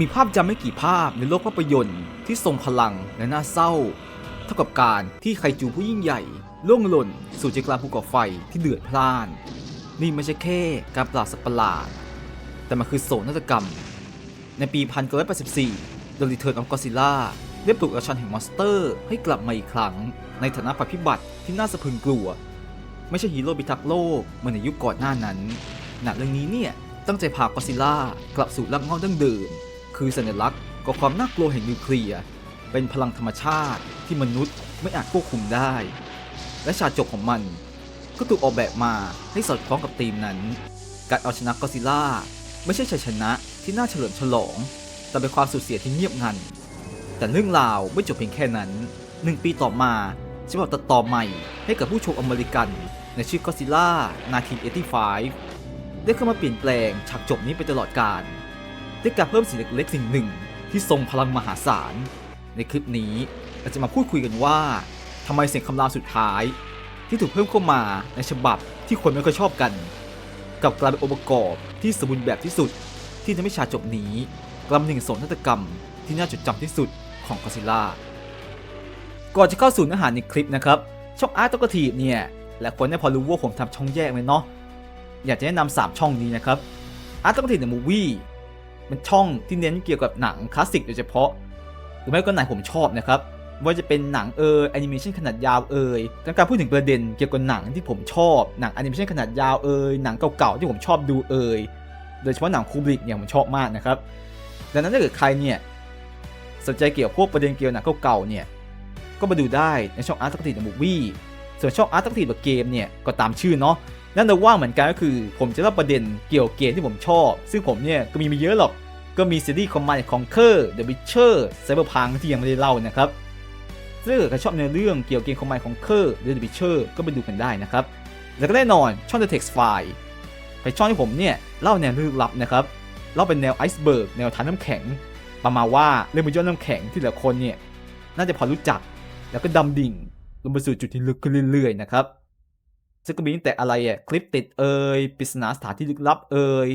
มีภาพจำไม่กี่ภาพในโลกภาพยนตร์ที่ทรงพลังและน่าเศร้า เท่ากับการที่ไคจูผู้ยิ่งใหญ่ ล่วงหล่น สู่ใจกลางภูเขาไฟที่เดือดพล่าน นี่ไม่ใช่แค่การปราบสัตว์ประหลาด แต่มันคือโศกนาฏกรรม ในปี 1984 The Return of Godzilla ได้ปลุกราชันแห่งมอนสเตอร์ ให้กลับมาอีกครั้ง ในฐานะภัยพิบัติที่น่าสะพรึงกลัว ไม่ใช่ฮีโร่พิทักษ์โลกเหมือนในยุคก่อนหน้านั้นหนังเรื่องนี้เนี่ยตั้งใจพากอซิล่ากลับสู่ร่ากเงาดั้งเดิม คือสัญลักษณ์ขอความน่ากลัวแห่งนิวเคลียร์เป็นพลังธรรมชาติที่มนุษย์ไม่อาจควบคุมได้ และฉากจบของมัน ก็ถูกออกแบบมาให้สอดคล้องกับธีมนั้น การเอาชนะกอซิล่าไม่ใช่ชัยชนะที่น่าเฉลิมฉลอง แต่เป็นความสูญเสียที่เงียบงัน แต่เรื่องราวไม่จบเพียงแค่นั้นหนึ่งปีต่อมาฉบับตัดต่อใหม่ให้กับผู้ชมอเมริกัน ในชื่อ Godzilla 1985ได้เข้ามาเปลี่ยนแปลงฉากจบนี้ไปตลอดกาล ด้วยการเพิ่มสิ่งเล็กๆสิ่งหนึ่ง ที่ทรงพลังมหาศาล ในคลิปนี้เราจะมาพูดคุยกันว่าทำไมเสียงคำรามสุดท้าย ที่ถูกเพิ่มเข้ามาในฉบับที่คนไม่ค่อยชอบกันกลับกลายเป็นองค์ประกอบที่สมบูรณ์แบบที่สุด ที่ทำให้ฉากจบนี้กลายเป็นหนึ่งโศนาฏกรรมที่น่าจดจำที่สุดของกอซิล่าก่อนจะเข้าสู่เนื้อหาในคลิปนะครับ ช่องอาร์ตตกทีเนี่ยและคนเนี่ยพอรู้ว่าผมทำช่องแยกไหมเนาะอยากจะแนะนำสามช่องนี้นะครับอาร์ตตกทีในมูวี่ เป็นช่องที่เน้นเกี่ยวกับหนังคลาสสิกโดยเฉพาะ หรือไม่ก็ไหนผมชอบนะครับว่าจะเป็นหนังเออแอนิเมชันขนาดยาวเอยต้องการพูดถึงประเด็นเกี่ยวกับหนังที่ผมชอบหนังแอนิเมชันขนาดยาวเอยหนังเก่าๆที่ผมชอบดูเอยโดยเฉพาะหนังคูบริกเนี่ยผมชอบมากนะครับดังนั้นถ้าเกิดใครเนี่ยสนใจเกี่ยวกับพวกประเด็นเกี่ยวกับหนังเก่าๆเนี่ยก็มาดูได้ในช่องอาร์ตตักติดมูวี่ส่วนช่องอาร์ตตักติดแบบเกมเนี่ยก็ตามชื่อเนาะ นั่นแต่ว่าเหมือนกันก็คือ ผมจะเล่าประเด็นเกี่ยวกับเกมที่ผมชอบ ซึ่งผมเนี่ยก็มีไม่เยอะหรอก ก็มีซีรีส์คอมมานด์ของเคอร์เดอะวิชเชอร์ไซเบอร์พังที่ยังไม่ได้เล่านะครับซึ่งถ้าเกิดใครชอบในเรื่องเกี่ยวกับเกมคอมมานด์ของเคอร์หรือเดอะวิชเชอร์ก็ไปดูกันได้นะครับ แล้วก็แน่นอนช่อง The Text File เป็นช่องที่ผมเนี่ยเล่าแนวลึกลับนะครับเล่าเป็นแนวไอซ์เบิร์กแนวทานน้ำแข็ง ประมาณว่าเรื่องบนยอดน้ำแข็งที่แต่ละคนเนี่ยน่าจะพอรู้จัก แล้วก็ดำดิ่งลงไปสู่จุดที่ลึกขึ้นเรื่อยๆนะครับ ซึ่งก็มีตั้งแต่อะไรอะคลิปติดเอ่ยปริศนาสถานที่ลึกลับเอ่ย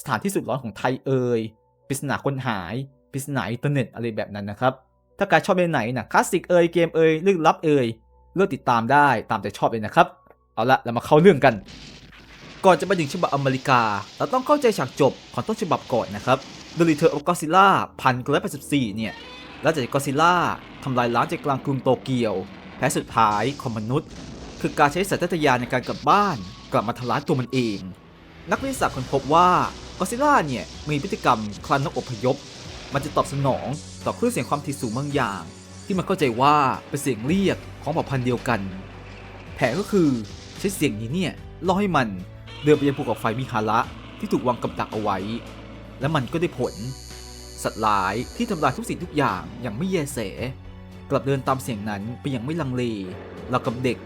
สถานที่สุดร้อนของไทยเอ่ยปริศนาคนหายปริศนาอินเทอร์เน็ตอะไรแบบนั้นนะครับ ถ้าการชอบในไหนนะคลาสสิกเอ่ยเกมเอ่ยลึกลับเอ่ยเลือกติดตามได้ตามใจชอบเลยนะครับ เอาละเรามาเข้าเรื่องกัน ก่อนจะไปถึงฉบับอเมริกา เราต้องเข้าใจฉากจบของต้นฉบับก่อนนะครับ The Return of Godzilla 1984เนี่ยและจากกอซิล่าทำลายล้างใจกลางกรุงโตเกียว แพ้สุดท้ายของมนุษย์ คือการใช้สัญชาตญาณในการกลับบ้าน กลับมาทำร้ายตัวมันเอง นักวิทยาศาสตร์ค้นพบว่ากอซิล่าเนี่ยมีพฤติกรรมคลานนกอพยพ มันจะตอบสนองต่อคลื่นเสียงความถี่สูงบางอย่าง ที่มันเข้าใจว่าเป็นเสียงเรียกของเผ่าพันธุ์เดียวกัน แผนก็คือใช้เสียงนี้เนี่ยล่อให้มันเดินไปยังภูเขาไฟมิฮาระที่ถูกวางกับดักเอาไว้ และมันก็ได้ผล สัตว์ร้ายที่ทำลายทุกสิ่งทุกอย่างอย่างไม่แยแส กลับเดินตามเสียงนั้นไปอย่างไม่ลังเลเรากับเด็ก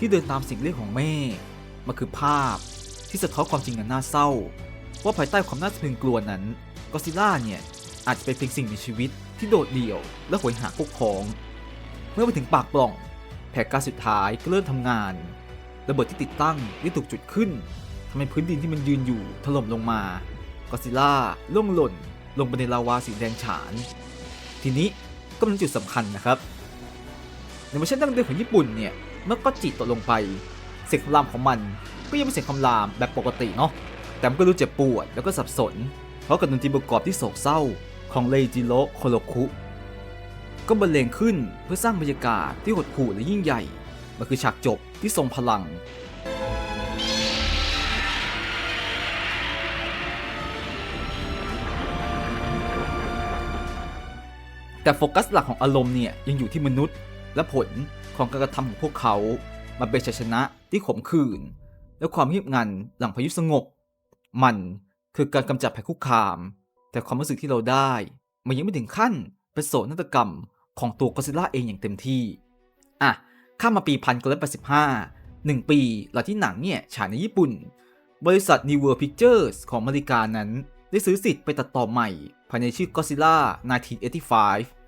ที่เดินตามสียงเรียกของแม่มันคือภาพที่สะท้อนความจริงอันน่าเศร้า ว่าภายใต้ความน่าสะพรึงกลัวนั้นกอซิล่าเนี่ยอาจจะเป็นเพียงสิ่งมีชีวิตที่โดดเดี่ยวและหวยหาพวกพ้อง เมื่อไปถึงปากปล่อง แผนกาสุดท้ายก็เริ่มทำงาน ระเบิดที่ติดตั้งได้ถูกจุดขึ้นทำให้พื้นดินที่มันยืนอยู่ถล่มลงมากอซิล่าล่วงหล่น ลงไปในลาวาสีแดงฉาน ทีนี้ก็เป็นจุดสำคัญนะครับในเวอร์ชันดั้งเดิมของญี่ปุ่นเนี่ย เมื่อก็จิตตกลงไป เสียงคำรามของมันก็ยังเป็นเสียงคำรามแบบปกติเนาะแต่มันก็รู้เจ็บปวดแล้วก็สับสน เพราะกับดนตรีประกอบที่โศกเศร้าของเลจิโรโคโรคุ ก็บรรเลงขึ้นเพื่อสร้างบรรยากาศที่หดหู่และยิ่งใหญ่ มันคือฉากจบที่ทรงพลังแต่โฟกัสหลักของอารมณ์เนี่ยยังอยู่ที่มนุษย์ และผลของการกระทำของพวกเขามันเป็นชัยชนะที่ขมขื่นและความเงียบงันหลังพายุสงบ มันคือการกำจัดภัยคุกคาม แต่ความรู้สึกที่เราได้ มันยังไม่ถึงขั้นเป็นโศกนาฏกรรมของตัวกอซิล่าเองอย่างเต็มที่ อะ ข้ามมาปีพันเก้าร้อยแปดสิบห้าหนึ่งปีหลังที่หนังเนี่ยฉายในญี่ปุ่น บริษัท New World Pictures ของอเมริกานั้น ได้ซื้อสิทธิ์ไปตัดต่อใหม่ ภายในชื่อ Godzilla 1985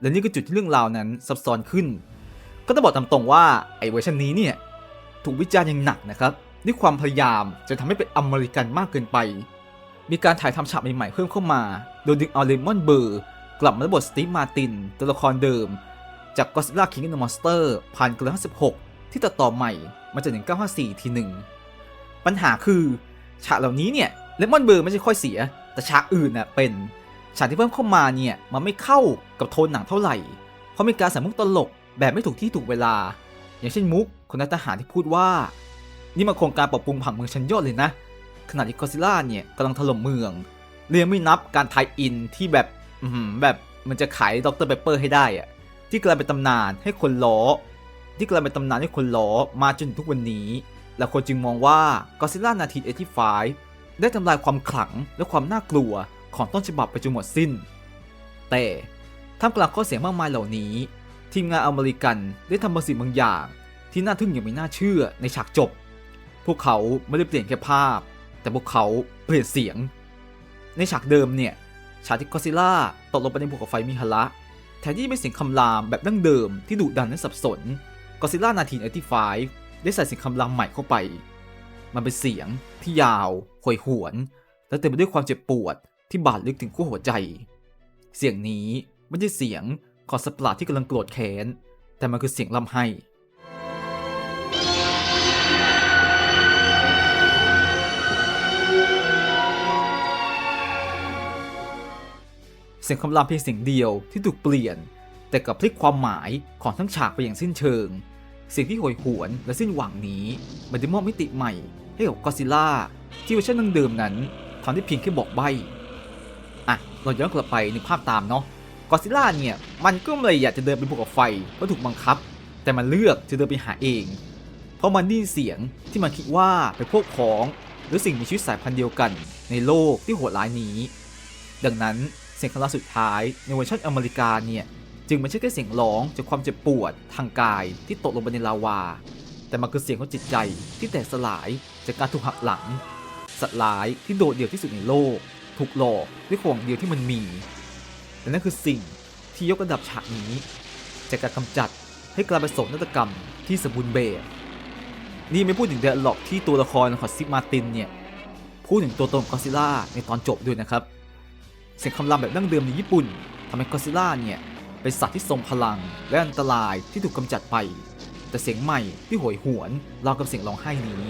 และนี่ก็จุดที่เรื่องราวนั้นซับซ้อนขึ้น ก็ต้องบอกตามตรงว่าไอ้เวอร์ชันนี้เนี่ยถูกวิจารณ์อย่างหนักนะครับด้วยความพยายามจะทำให้เป็นอเมริกันมากเกินไป มีการถ่ายทำฉากใหม่ๆเพิ่มเข้ามา โดยดึงเอาเลมอนเบอร์กลับมาในบทสตีฟมาตินตัวละครเดิม จาก Godzilla King of the Monster พันเกลือ56ที่ตัดต่อใหม่มาจาก1954 ทีหนึ่งปัญหาคือฉากเหล่านี้เนี่ยเลมอนเบอร์ไม่ใช่ค่อยเสีย แต่ฉากอื่นน่ะเป็น ฉากที่เพิ่มเข้ามาเนี่ยมันไม่เข้ากับโทนหนังเท่าไหร่ เพราะมีการใส่มุกตลกแบบไม่ถูกที่ถูกเวลา อย่างเช่นมุกของนายทหารที่พูดว่า นี่มันโครงการปรับปรุงผังเมืองชั้นยอดเลยนะ ขณะที่กอซิล่าเนี่ยกำลังถล่มเมืองเรียงไม่นับการไทยอินที่แบบแบบมันจะขายดรเปเปอร์ให้ได้อะที่กลายเป็นตำนานให้คนล้อ ที่กลายเป็นตำนานให้คนล้อมาจนถึงทุกวันนี้ และคนจึงมองว่า Godzilla นาที85ได้ทำลายความขลังและความน่ากลัว ของต้นฉบับไปจนหมดสิ้น แต่ท่ามกลางข้อเสียมากมายเหล่านี้ ทีมงานอเมริกันได้ทำบางสิ่งบางอย่าง ที่น่าทึ่งอย่างไม่น่าเชื่อในฉากจบ พวกเขาไม่ได้เปลี่ยนแค่ภาพ แต่พวกเขาเปลี่ยนเสียง ในฉากเดิมเนี่ยฉากที่กอซิล่าตกลงไปในภูเขาไฟมิฮาระแทนที่จะเป็นเสียงคำรามแบบดั้งเดิมที่ดุดันและสับสนกอซิล่านาทีไอที่ไฟได้ใส่เสียงคำรามใหม่เข้าไป มันเป็นเสียงที่ยาวหวยหวน และเต็มไปด้วยความเจ็บปวด ที่บาดลึกถึงขั้วหัวใจ เสียงนี้ไม่ใช่เสียงของสัตว์ประหลาดที่กำลังโกรธแค้น แต่มันคือเสียงลำไห้ เสียงคำรามเพียงเสียงเดียวที่ถูกเปลี่ยน แต่กับพลิกความหมายของทั้งฉากไปอย่างสิ้นเชิง เสียงที่โหยหวนและสิ้นหวังนี้มันได้มอบมิติใหม่ให้กับกอซิล่าที่เวอร์ชันดั้งเดิมนั้นทำได้เพียงแค่บอกใบอะ เราย้อนกลับไปในภาพตามเนาะกอซิล่าเนี่ยมันก็ไม่อยากจะเดินไปภูเขาไฟเพราะถูกบังคับ แต่มันเลือกจะเดินไปหาเอง เพราะมันได้ยินเสียงที่มันคิดว่าเป็นพวกพ้อง หรือสิ่งมีชีวิตสายพันธุ์เดียวกัน ในโลกที่โหดร้ายนี้ ดังนั้นเสียงคำรามสุดท้ายในเวอร์ชันอเมริกาเนี่ยจึงไม่ใช่แค่เสียงร้องจากความเจ็บปวดทางกายที่ตกลงไปในลาวา แต่มันคือเสียงของจิตใจที่แตกสลายจากการถูกหักหลัง สัตว์ร้ายที่โดดเดี่ยวที่สุดในโลก ถูกหลอกด้วยของเดียวที่มันมี และนั่นคือสิ่งที่ยกระดับฉากนี้จากการกำจัดให้กลายเป็นโศกนาฏกรรมที่สมบูรณ์แบบนี่ไม่พูดถึงเดอะล็อกที่ตัวละครของซิมาตินเนี่ย พูดถึงตัวตนของกอซิล่าในตอนจบด้วยนะครับ เสียงคำรามแบบดั้งเดิมในญี่ปุ่นทำให้กอซิล่าเนี่ย เป็นสัตว์ที่ทรงพลังและอันตรายที่ถูกกำจัดไป แต่เสียงใหม่ที่โหยหวนราวกับเสียงร้องไห้นี้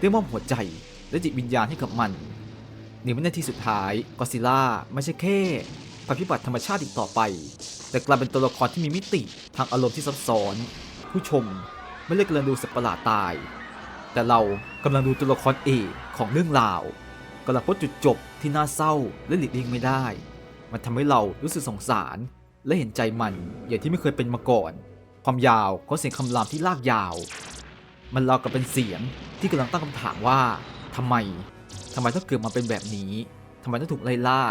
ได้มอบหัวใจและจิตวิญญาณให้กับมัน ในวินาทีสุดท้ายกอซิล่าไม่ใช่แค่ภัยพิบัติธรรมชาติอีกต่อไป แต่กลายเป็นตัวละครที่มีมิติทางอารมณ์ที่ซับซ้อน ผู้ชมไม่ได้กำลังดูสัตว์ประหลาดตาย แต่เรากำลังดูตัวละครเอกของเรื่องราวกำลังพบจุดจบที่น่าเศร้าและหลีกเลี่ยงไม่ได้ มันทำให้เรารู้สึกสงสารและเห็นใจมันอย่างที่ไม่เคยเป็นมาก่อน ความยาวของเสียงคำรามที่ลากยาว มันราวกับเป็นเสียงที่กำลังตั้งคำถามว่าทำไม ทำไมต้องเกิดมาเป็นแบบนี้ทำไมต้องถูกไล่ล่า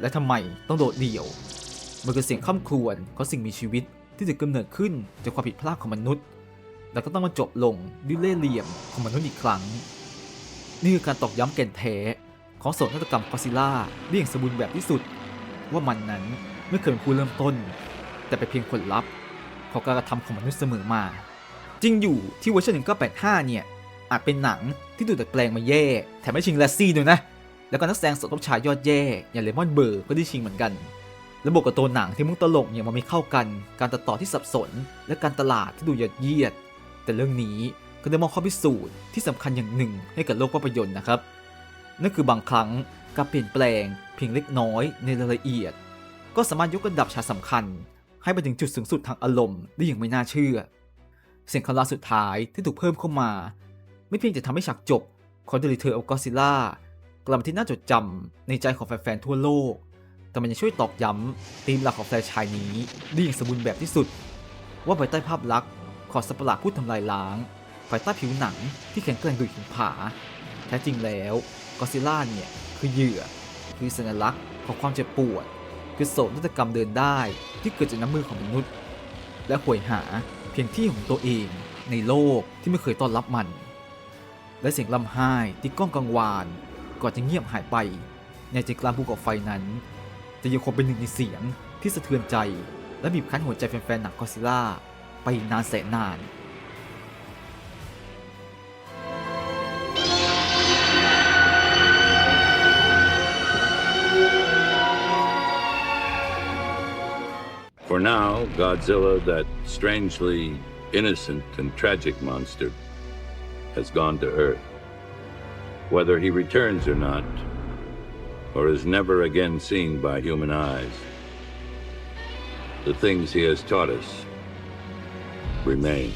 และทำไมต้องโดดเดี่ยว มันคือเสียงข้ามครวญของสิ่งมีชีวิตที่ถูกกำเนิดขึ้นจากความผิดพลาดของมนุษย์ แล้วก็ต้องมาจบลงด้วยเล่ห์เหลี่ยมของมนุษย์อีกครั้ง นี่คือการตอกย้ำแก่นแท้ของโศกนาฏกรรมกอซิล่าได้อย่างสมบูรณ์แบบที่สุด ว่ามันนั้นไม่เคยเป็นผู้เริ่มต้น แต่เป็นเพียงผลลัพธ์ของการกระทำของมนุษย์เสมอมา จริงอยู่ที่เวอร์ชัน1985 เนี่ย อาจเป็นหนังที่ถูดัดแปลงมาแย่ แถมไม่ชิงแลสซี่ด้วยนะ แล้วก็นักแสดงสมทบชายยอดแย่ อย่างเลมอนเบอร์ก็ได้ชิงเหมือนกันระบบกับตัวหนังที่มุกตลกเนี่ยมันไม่เข้ากัน การตัดต่อที่สับสน และการตลาดที่ดูยัดเยียด แต่เรื่องนี้ก็ได้มองข้อพิสูจน์ที่สำคัญอย่างหนึ่งให้กับโลกภาพยนตร์นะครับ นั่นคือบางครั้งการเปลี่ยนแปลงเพียงเล็กน้อยในรายละเอียด ก็สามารถยกระดับฉากสำคัญ ให้ไปถึงจุดสูงสุดทางอารมณ์ได้อย่างไม่น่าเชื่อ เสียงคำราสุดท้ายที่ถูกเพิ่มเข้ามา ไม่เพียงจะทำให้ฉากจบของ The Return of Godzilla กลับมาที่น่าจดจำในใจของแฟนๆทั่วโลก แต่มันยังช่วยตอกย้ำธีมหลักของแฟรนชายนี้ได้อย่างสมบูรณ์แบบที่สุด ว่าภายใต้ภาพลักษณ์ของสัตว์ประหลาดผู้ทำลายล้างภายใต้ผิวหนังที่แข็งแกร่งดุจหินผา แท้จริงแล้วกอซิล่าเนี่ย คือเหยื่อ คือสัญลักษณ์ของความเจ็บปวด คือโศกนาฏกรรมเดินได้ที่เกิดจากน้ำมือของมนุษย์ และหวยหาเพียงที่ของตัวเองในโลกที่ไม่เคยต้อนรับมัน และเสียงลำไห้ที่ก้องกังวานก่อนจะเงียบหายไป ในใจกลางภูเขาไฟนั้น จะยังคงเป็นหนึ่งในเสียงที่สะเทือนใจ และบีบคั้นหัวใจแฟนๆหนังกอซิล่าไปนานแสนนาน For now, Godzilla, that strangely innocent and tragic monster, has gone to Earth. Whether he returns or not, or is never again seen by human eyes, the things he has taught us remain.